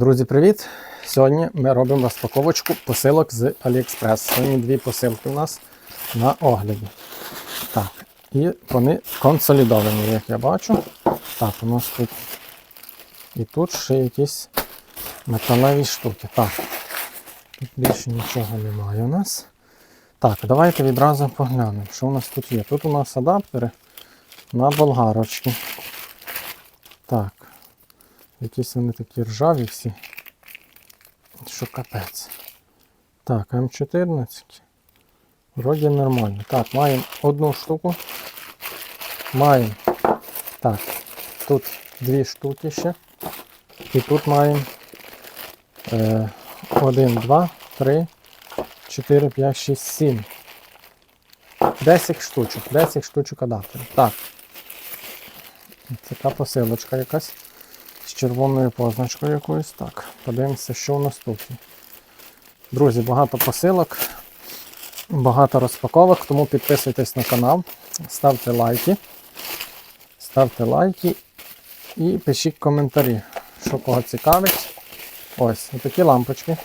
Друзі, привіт! Сьогодні ми робимо розпаковочку посилок з AliExpress. Сьогодні дві посилки у нас на огляді. Так, і вони консолідовані, як я бачу. Так, у нас тут і тут ще якісь металеві штуки. Так, тут більше нічого немає у нас. Так, давайте відразу поглянемо, що у нас тут є. Тут у нас адаптери на болгарочки. Так. Якісь вони такі ржаві всі. Що капець. Так, М14. Вроді нормально. Так, маємо одну штуку. Маємо. Так, тут дві штуки ще. І тут маємо е, 1, 2, 3, 4, 5, 6, 7. 10 штучок. 10 штучок адаптерів. Так. Така посилочка якась червоною позначкою якоюсь. Так, подивимося, що у нас. Друзі, багато посилок, багато розпаковок, тому підписуйтесь на канал, ставте лайки, ставте лайки і пишіть коментарі, що кого цікавить. Ось, такі лампочки.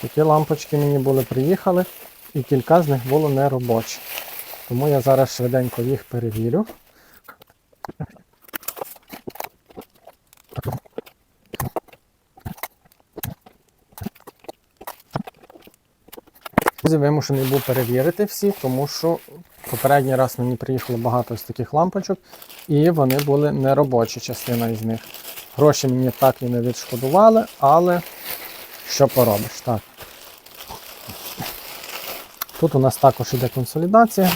Такі лампочки мені були приїхали, і кілька з них було неробочі. Тому я зараз швиденько їх перевірю. Друзі, вимушений був перевірити всі, тому що попередній раз мені приїхало багато з таких лампочок, і вони були неробочі, частина із них. Гроші мені так і не відшкодували, але що поробиш? Так. Тут у нас також іде консолідація.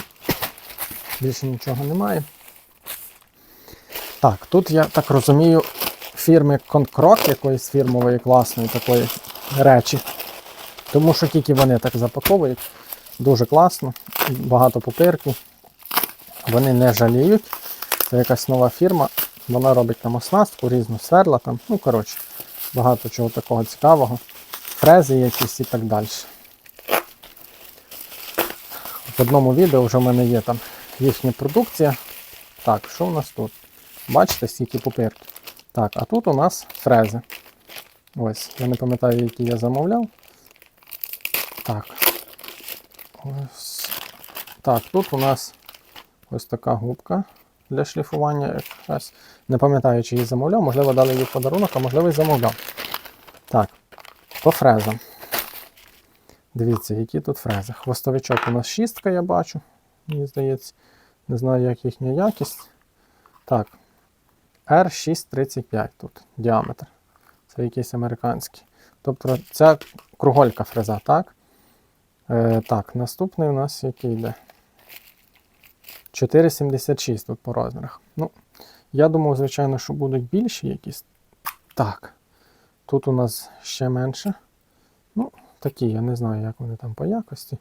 Більше нічого немає. Так, тут я так розумію, фірми Конкрок, якоїсь фірмової класної такої речі. Тому що тільки вони так запаковують. Дуже класно, багато пупирки. Вони не жаліють. Це якась нова фірма. Вона робить там оснастку, різну сверла там. Ну, коротше, багато чого такого цікавого. Фрези якісь і так далі. В одному відео вже в мене є там їхня продукція. Так, що у нас тут? Бачите, скільки пупирки. Так, а тут у нас фрези. Ось, я не пам'ятаю, які я замовляв. Так. Ось. Так, тут у нас ось така губка для шліфування якась. Не пам'ятаю, чи її замовляв, можливо, дали її подарунок, а можливо і замовляв. Так, по фрезам. Дивіться, які тут фрези. Хвостовичок у нас шістка, я бачу. Мені здається. Не знаю, як їхня якість. Так. R635 тут діаметр. Це якийсь американський. Тобто це круголька фреза, так? Е, так, наступний у нас який йде? 4,76 тут по розмірах. Ну, я думав, звичайно, що будуть більші якісь. Так. Тут у нас ще менше. Ну, такі, я не знаю, як вони там по якості.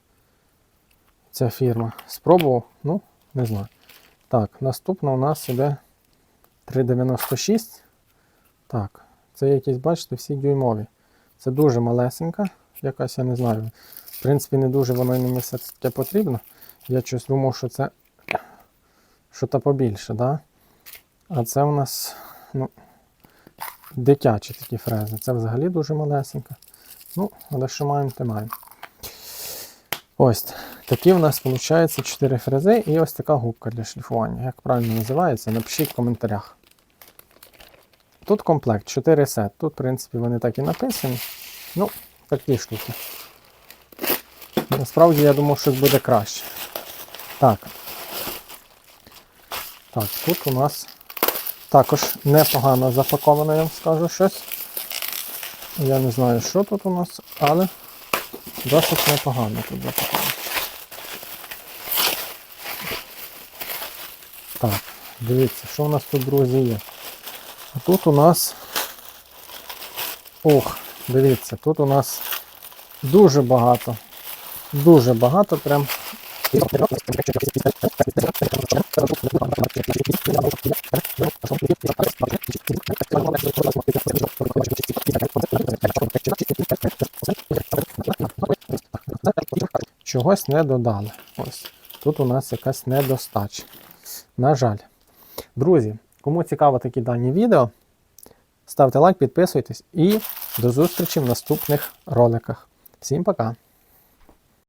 Ця фірма. Спробував, ну, не знаю. Так, наступна у нас іде 3,96. Так, це якісь, бачите, всі дюймові. Це дуже малесенька, якась, я не знаю. В принципі, не дуже воно і не все потрібно. Я щось думав, що це що то побільше, да? А це у нас ну, дитячі такі фрези. Це взагалі дуже малесенька. Ну, але що маємо, те маємо. Ось такі у нас виходить 4 фрези і ось така губка для шліфування. Як правильно називається, напишіть в коментарях. Тут комплект 4 сет. Тут, в принципі, вони так і написані. Ну, такі штуки. Насправді я думав, що буде краще. Так. Так, тут у нас також непогано запаковано, я вам скажу щось. Я не знаю, що тут у нас, але досить непогано тут запаковано. Так, дивіться, що у нас тут, друзі, є. А тут у нас. Ох, дивіться, тут у нас дуже багато. Дуже багато прям. Чогось не додали. Ось. Тут у нас якась недостача. На жаль. Друзі, кому цікаво такі дані відео, ставте лайк, підписуйтесь і До зустрічі в наступних роликах. Всім пока!